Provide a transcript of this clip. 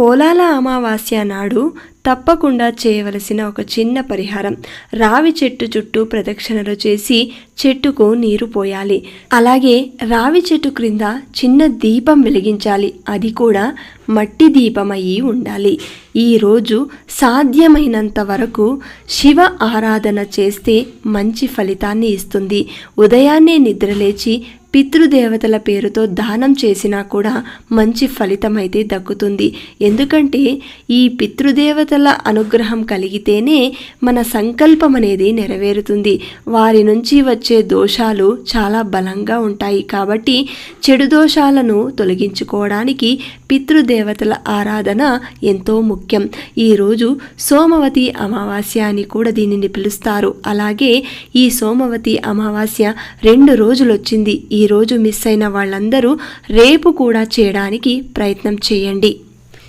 పోలాల అమావాస్య నాడు తప్పకుండా చేయవలసిన ఒక చిన్న పరిహారం. రావి చెట్టు చుట్టూ ప్రదక్షిణలు చేసి చెట్టుకు నీరు పోయాలి. అలాగే రావి చెట్టు క్రింద చిన్న దీపం వెలిగించాలి. అది కూడా మట్టి దీపం అయి ఉండాలి ఈరోజు సాధ్యమైనంత వరకు శివ ఆరాధన చేస్తే మంచి ఫలితాన్ని ఇస్తుంది. ఉదయాన్నే నిద్రలేచి పితృదేవతల పేరుతో దానం చేసినా కూడా మంచి ఫలితం అయితే దక్కుతుంది. ఎందుకంటే ఈ పితృదేవతల అనుగ్రహం కలిగితేనే మన సంకల్పం అనేది నెరవేరుతుంది. వారి నుంచి వచ్చే దోషాలు చాలా బలంగా ఉంటాయి. కాబట్టి చెడు దోషాలను తొలగించుకోవడానికి పితృదేవతల ఆరాధన ఎంతో ముఖ్యం. ఈరోజు సోమవతి అమావాస్య అని కూడా దీనిని పిలుస్తారు. అలాగే ఈ సోమవతి అమావాస్య రెండు రోజులు వచ్చింది ఈ రోజు మిస్ అయిన వాళ్ళందరూ రేపు కూడా చేయడానికి ప్రయత్నం చేయండి.